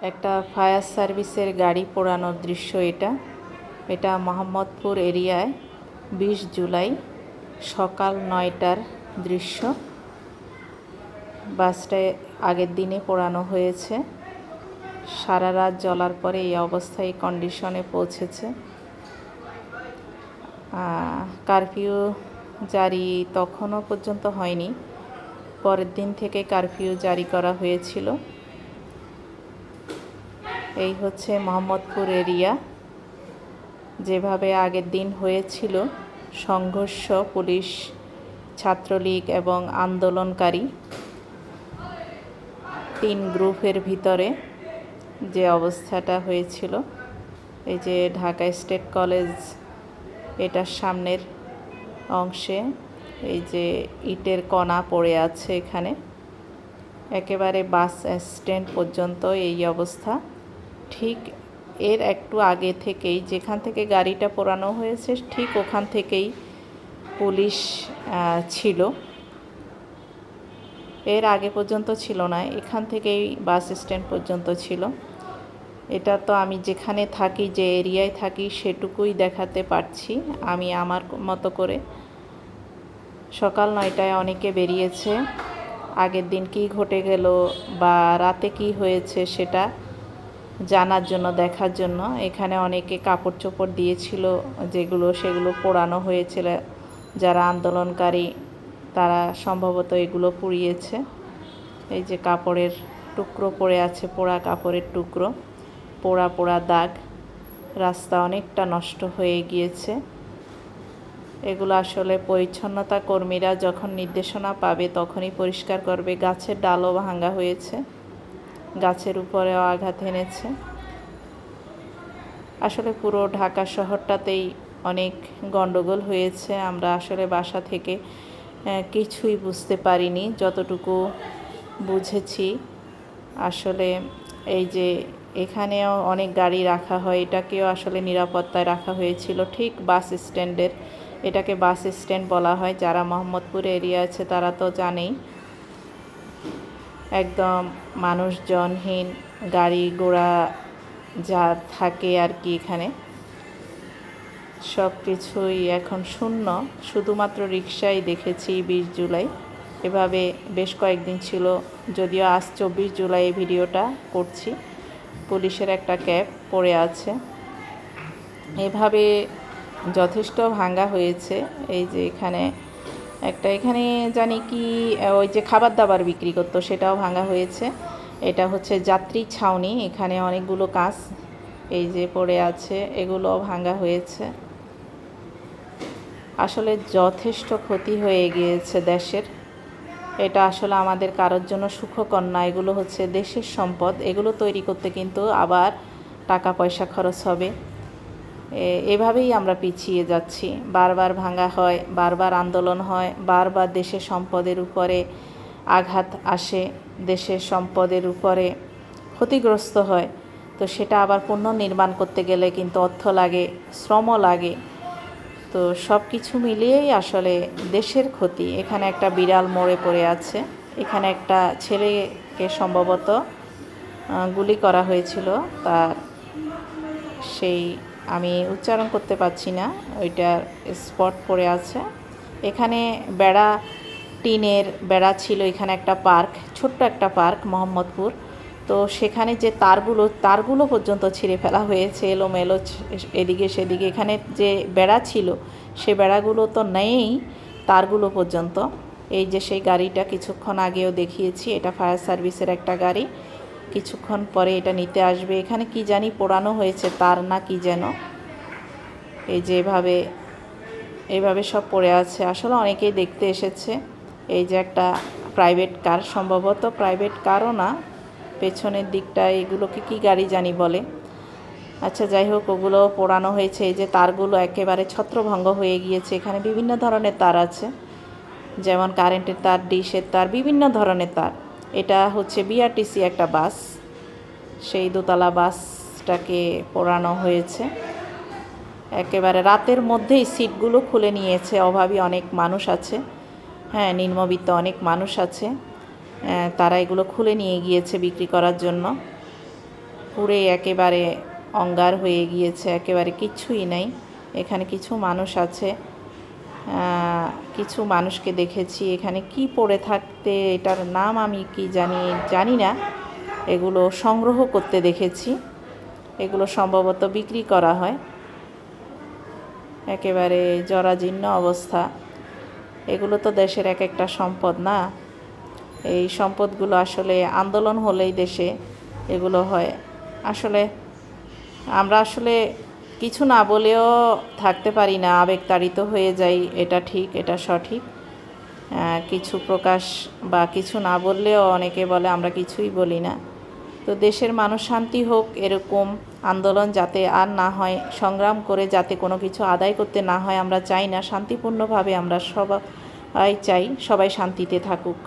একটা ফায়ার সার্ভিসের গাড়ি পোড়ানোর দৃশ্য এটা। এটা মোহাম্মদপুর এরিয়ায় বিশ জুলাই সকাল নয়টার দৃশ্য। বাসটায় আগের দিনে পোড়ানো হয়েছে। সারা রাত জ্বলার পরে এই অবস্থায় কন্ডিশনে পৌঁছেছে। কারফিউ জারি তখনও পর্যন্ত হয়নি। পরের দিন থেকে কারফিউ জারি করা হয়েছিল। এই হচ্ছে মোহাম্মদপুর এরিয়া। যেভাবে আগের দিন হয়েছিল, সংঘর্ষ, পুলিশ, ছাত্রলীগ এবং আন্দোলনকারী তিন গ্রুপের ভিতরে যে অবস্থাটা হয়েছিল, এই যে ঢাকা স্টেট কলেজ, এটার সামনের অংশে এই যে ইটের কণা পড়ে আছে এখানে। একেবারে বাস স্ট্যান্ড পর্যন্ত এই অবস্থা। ঠিক এর একটু আগে থেকেই, যেখান থেকে গাড়িটা পোড়ানো হয়েছে, ঠিক ওখান থেকেই পুলিশ ছিল। এর আগে পর্যন্ত ছিল না, এখান থেকেই বাস স্ট্যান্ড পর্যন্ত ছিল। এটা তো আমি যেখানে থাকি, যে এরিয়ায় থাকি, সেটুকুই দেখাতে পারছি আমি আমার মতো করে। সকাল নয়টায় অনেকে বেরিয়েছে। আগের দিন কি ঘটে গেল বা রাতে কি হয়েছে সেটা জানার জন্য, দেখার জন্য। এখানে অনেকে কাপড় চোপড় দিয়েছিল, যেগুলো, সেগুলো পোড়ানো হয়েছিল। যারা আন্দোলনকারী, তারা সম্ভবত এগুলো পুড়িয়েছে। এই যে কাপড়ের টুকরো পড়ে আছে, পোড়া কাপড়ের টুকরো, পোড়া পোড়া দাগ। রাস্তা অনেকটা নষ্ট হয়ে গিয়েছে। এগুলো আসলে পরিচ্ছন্নতা কর্মীরা যখন নির্দেশনা পাবে, তখনই পরিষ্কার করবে। গাছের ডালও ভাঙ্গা হয়েছে। গাছের উপরেও আঘাত এনেছে। আসলে পুরো ঢাকা শহরটাতেই অনেক গণ্ডগোল হয়েছে। আমরা আসলে বাসা থেকে কিছুই বুঝতে পারিনি, যতটুকু বুঝেছি। আসলে এই যে এখানেও অনেক গাড়ি রাখা হয়, এটাকেও আসলে নিরাপত্তায় রাখা হয়েছিল। ঠিক বাস স্ট্যান্ডের, এটাকে বাস স্ট্যান্ড বলা হয়, যারা মোহাম্মদপুর এরিয়া আছে তারা তো জানেই। একদম মানুষজনহীন, গাড়ি ঘোড়া যা থাকে আর কি এখানে। সব কিছুই এখন শূন্য। শুধুমাত্র রিক্সাই দেখেছি বিশ জুলাই। এভাবে বেশ কয়েকদিন ছিল, যদিও আজ চব্বিশ জুলাই ভিডিওটা করছি। পুলিশের একটা ক্যাব পড়ে আছে। এভাবে যথেষ্ট ভাঙ্গা হয়েছে। এই যে এখানে একটা এখানে জানি কি ওই যে খাবার দাবার বিক্রি করতো, সেটাও ভাঙা হয়েছে। এটা হচ্ছে যাত্রী ছাউনি, এখানে অনেকগুলো কাজ এই যে পড়ে আছে এগুলো ভাঙা হয়েছে। আসলে যথেষ্ট ক্ষতি হয়ে গিয়েছে দেশের। এটা আসলে আমাদের কারোর জন্য সুখকর না, এগুলো হচ্ছে দেশের সম্পদ। এগুলো তৈরি করতে কিন্তু আবার টাকা পয়সা খরচ হবে। এভাবেই আমরা পিছিয়ে যাচ্ছি। বারবার ভাঙা হয়, বারবার আন্দোলন হয়, বারবার দেশের সম্পদের উপরে আঘাত আসে, দেশের সম্পদের উপরে ক্ষতিগ্রস্ত হয়। তো সেটা আবার পুনর্নির্মাণ করতে গেলে কিন্তু অর্থ লাগে শ্রম লাগে। তো সব কিছু মিলিয়েই আসলে দেশের ক্ষতি। এখানে একটা বিড়াল মরে পড়ে আছে। এখানে একটা ছেলেকে সম্ভবত গুলি করা হয়েছিল। তার সেই আমি উচ্চারণ করতে পারছি না ওইটার স্পট পড়ে আছে। এখানে বেড়া টিনের বেড়া ছিল, এখানে একটা পার্ক, ছোট্ট একটা পার্ক মোহাম্মদপুর। তো সেখানে যে তারগুলো তারগুলো পর্যন্ত ছিঁড়ে ফেলা হয়েছে, এলোমেলো এদিকে সেদিকে। এখানে যে বেড়া ছিল, সে বেড়াগুলো তো নেই তারগুলো পর্যন্ত। এই যে সেই গাড়িটা কিছুক্ষণ আগেও দেখিয়েছি, এটা ফায়ার সার্ভিসের একটা গাড়ি। কিছুক্ষণ পরে এটা নিতে আসবে। এখানে কি জানি পোড়ানো হয়েছে, তার না কি যেন। এই যে এভাবে এভাবে সব পড়ে আছে। আসলে অনেকেই দেখতে এসেছে। এই যে একটা প্রাইভেট কার সম্ভবত প্রাইভেট কারও না। পেছনের দিকটা, এগুলোকে কি গাড়ি জানি বলে। আচ্ছা যাই হোক, ওগুলো পোড়ানো হয়েছে। এই যে তারগুলো একেবারে ছত্রভঙ্গ হয়ে গিয়েছে। এখানে বিভিন্ন ধরনের তার আছে। যেমন কারেন্টের তার ডিশের তার, বিভিন্ন ধরনের তার। এটা হচ্ছে বিআরটিসি একটা বাস। সেই দোতলা বাসটাকে পোড়ানো হয়েছে। একেবারে রাতের মধ্যেই সিটগুলো খুলে নিয়েছে। অভাবী অনেক মানুষ আছে। হ্যাঁ নিম্নবিত্ত অনেক মানুষ আছে। তারা এগুলো খুলে নিয়ে গিয়েছে বিক্রি করার জন্য। পুড়ে একেবারে অঙ্গার হয়ে গিয়েছে। একেবারে কিচ্ছুই নেই। এখানে কিছু মানুষ আছে। কিছু মানুষকে দেখেছি এখানে কি পড়ে থাকতে, এটার নাম আমি কি জানি জানি না। এগুলো সংগ্রহ করতে দেখেছি। এগুলো সম্ভবত বিক্রি করা হয়। একেবারে জরাজীর্ণ অবস্থা। এগুলো তো দেশের এক একটা সম্পদ না? এই সম্পদগুলো আসলে আন্দোলন হলেই দেশে এগুলো হয়। আসলে আমরা আসলে কিছু না বলেও থাকতে পারি না, আবেগতাড়িত হয়ে যাই, এটা ঠিক, এটা সঠিক। কিছু প্রকাশ বা কিছু না বললেও অনেকে বলে, আমরা কিছুই বলি না। তো দেশের মানুষ শান্তি হোক, এরকম আন্দোলন যাতে আর না হয়, সংগ্রাম করে যাতে কোনো কিছু আদায় করতে না হয়, আমরা চাই না, শান্তিপূর্ণভাবে আমরা সবাই চাই, সবাই শান্তিতে থাকুক।